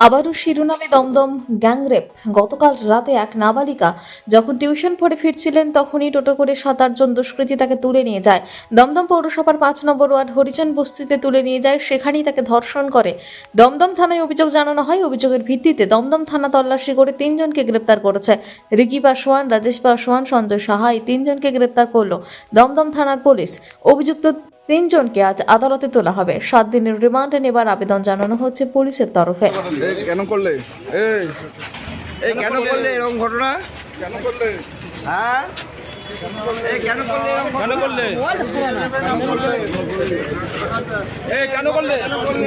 আবারও শিরোনামে দমদম, গ্যাংরেপ। গতকাল রাতে এক নাবালিকা যখন টিউশন পড়ে ফিরছিলেন, তখনই টোটো করে সাত আটজন দুষ্কৃতী তাকে তুলে নিয়ে যায়। দমদম পৌরসভার পাঁচ নম্বর ওয়ার্ড হরিজন বস্তিতে তুলে নিয়ে যায়, সেখানেই তাকে ধর্ষণ করে। দমদম থানায় অভিযোগ জানানো হয়, অভিযোগের ভিত্তিতে দমদম থানা তল্লাশি করে তিনজনকে গ্রেপ্তার করেছে। রিকি পাসওয়ান রাজেশ পাসওয়ান সঞ্জয় সাহা, এই তিনজনকে গ্রেপ্তার করল দমদম থানার পুলিশ। অভিযুক্ত তিনজনকে আজ আদালতে তোলা হবে। সাত দিনের রিমান্ডে নেবার আবেদন জানানো হচ্ছে পুলিশের তরফে। কেন করলে? এই এই কেন করলে? এরকম ঘটনা? কেন করলে? হ্যাঁ? কেন করলে কেন করলে? কেন করলে? কেন করলে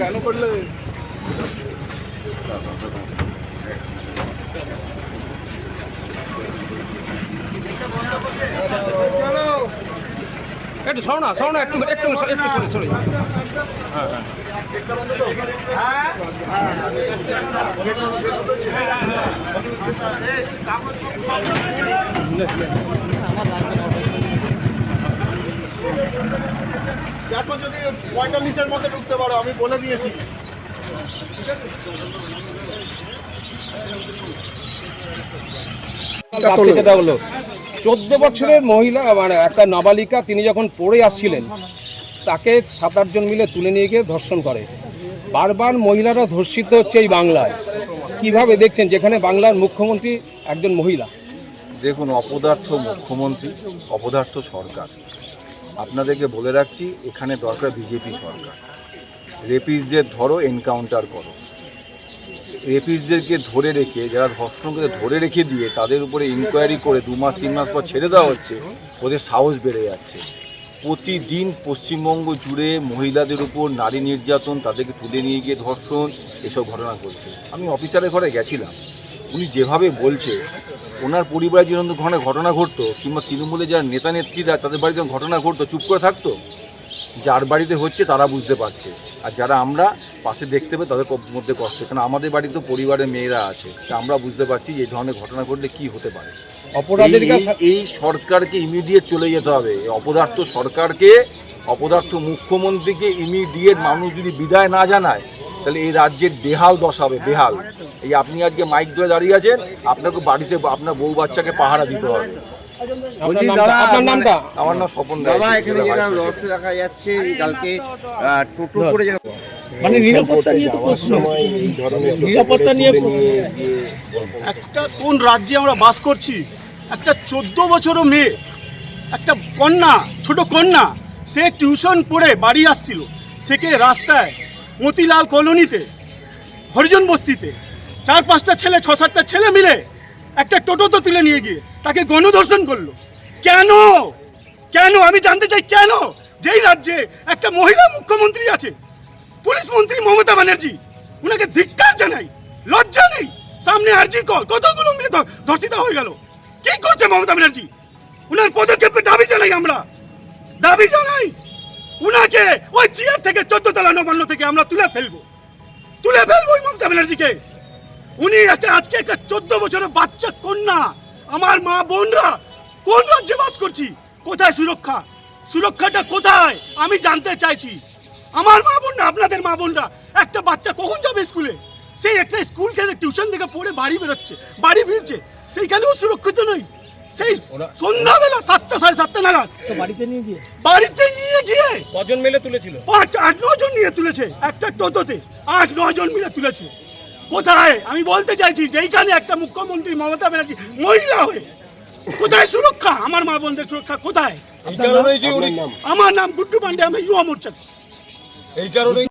কেন করলে চলো একটু শোনো না শোনো না একটু একটু একটু শুনে শুনে হ্যাঁ দেখো যদি পঁয়তাল্লিশের মধ্যে ঢুকতে পারো আমি বলে দিয়েছি। যেতে হলো চোদ্দ বছরের মহিলা মানে একটা নাবালিকা, তিনি যখন পড়ে আসছিলেন, তাকে সাত আটজন মিলে তুলে নিয়ে গিয়ে ধর্ষণ করে। বারবার মহিলারা ধর্ষিত হচ্ছে এই বাংলায়। কীভাবে দেখছেন যেখানে বাংলার মুখ্যমন্ত্রী একজন মহিলা? দেখুন, অপদার্থ মুখ্যমন্ত্রী, অপদার্থ সরকার। আপনাদেরকে বলে রাখছি, এখানে দরকার বিজেপি সরকার। রেপিসদের ধরো, এনকাউন্টার করো। রেপিসদেরকে ধরে রেখে, যারা ধর্ষণকে ধরে রেখে দিয়ে তাদের উপরে ইনকোয়ারি করে দু মাস, তিন মাস পর ছেড়ে দেওয়া হচ্ছে, ওদের সাহস বেড়ে যাচ্ছে। প্রতিদিন পশ্চিমবঙ্গ জুড়ে মহিলাদের উপর নারী নির্যাতন, তাদেরকে তুলে নিয়ে গিয়ে ধর্ষণ, এসব ঘটনা ঘটছে। আমি অফিসারের ঘরে গেছিলাম। উনি যেভাবে বলছে, ওনার পরিবারে যেরকম ধরনের ঘটনা ঘটতো, কিংবা তৃণমূলে যারা নেতা নেত্রীরা তাদের বাড়িতে ঘটনা ঘটতো, চুপ করে থাকতো? যার বাড়িতে হচ্ছে তারা বুঝতে পারছে। আর যারা আমরা পাশে দেখতে পাই তাদের মধ্যে কষ্ট। কারণ আমাদের বাড়িতে তো পরিবারের মেয়েরা আছে। তা আমরা বুঝতে পারছি যে এই ধরনের ঘটনা ঘটলে কি হতে পারে। অপরাধের এই- সরকারকে ইমিডিয়েট চলে যেতে হবে। এই অপদার্থ সরকারকে অপদার্থ মুখ্যমন্ত্রীকে ইমিডিয়েট মানুষ যদি বিদায় না জানায় তাহলে এই রাজ্যের বেহাল দশা হবে বেহাল। এই আপনি আজকে মাইক ধরে দাঁড়িয়ে আছেন আপনাকে বাড়িতে আপনার বউ বাচ্চাকে পাহারা দিতে হবে। আপনার নামটা আপনার নামটা? আমার নাম স্বপন দাদা এখানে যেটা রহস্য দেখা যাচ্ছে কালকে টোটো করে যেটা মানে নিরাপত্তা নিয়ে তো প্রশ্ন। নিরাপত্তা নিয়ে একটা কোন রাজ্যে আমরা বাস করছি? একটা চোদ্দ বছরও মেয়ে একটা কন্যা ছোট কন্যা সে টিউশন পড়ে বাড়ি আসছিল। সেকে রাস্তায় মতিলাল কলোনিতে হরিজন বস্তিতে চার পাঁচটা ছেলে ছ সাতটা ছেলে মিলে একটা টোটো তো তুলে নিয়ে গিয়ে তাকে গণধর্ষণ করল। কেন? কেন? আমি জানতে চাই কেন? যেই রাজ্যে একটা মহিলা মুখ্যমন্ত্রী আছে, পুলিশ মন্ত্রী মমতা ব্যানার্জি, উনাকে ধিক্কার জানাই, লজ্জা নেই। সামনে আরজি কল, কতগুলো মেয়ে ধর্ষিত হয়ে গেল? কি করছে মমতা ব্যানার্জি? উনার পদক্ষেপে দাবি জানাই আমরা। দাবি জানাই। উনাকে ওই চেয়ার থেকে চোদ্দ তলা নবান্ন থেকে আমরা তুলে ফেলব। তুলে ফেলব ওই মমতা ব্যানার্জিকে। উনি আজকে আজকে একটা চোদ্দ বছরের বাচ্চা কন্যা। আমার মা বোনরা কোন রাজ্যে বাস করছি? কোথায় সুরক্ষা? সুরক্ষাটা কোথায়? আমি জানতে চাইছি। আমার মা বোনরা আপনাদের মা বোনরা একটা বাচ্চা কখন যাবে স্কুলে? সেই একটা স্কুল থেকে টিউশন থেকে পড়ে বাড়ি বেরোচ্ছে বাড়ি ফিরছে সেইখানেও সুরক্ষিত নই। সেই সন্ধ্যাবেলা সাতটা সাড়ে সাতটা নাগাদ। বাড়িতে নিয়ে গিয়ে? বাড়িতে নিয়ে গিয়ে কজন মিলে তুলেছিল? আট নয় জন নিয়ে তুলেছে একটা টোটোতে। আট নয় জন মিলে তুলেছে। কোথায়? আমি বলতে চাইছি যেইখানে একটা মুখ্যমন্ত্রী মমতা ব্যানার্জি মহিলা হয়ে কোথায় সুরক্ষা? আমার মা বোনদের সুরক্ষা কোথায়? আমার নাম গুড্ডু পান্ডে আমি ইউ মোর্চা এই কারণেই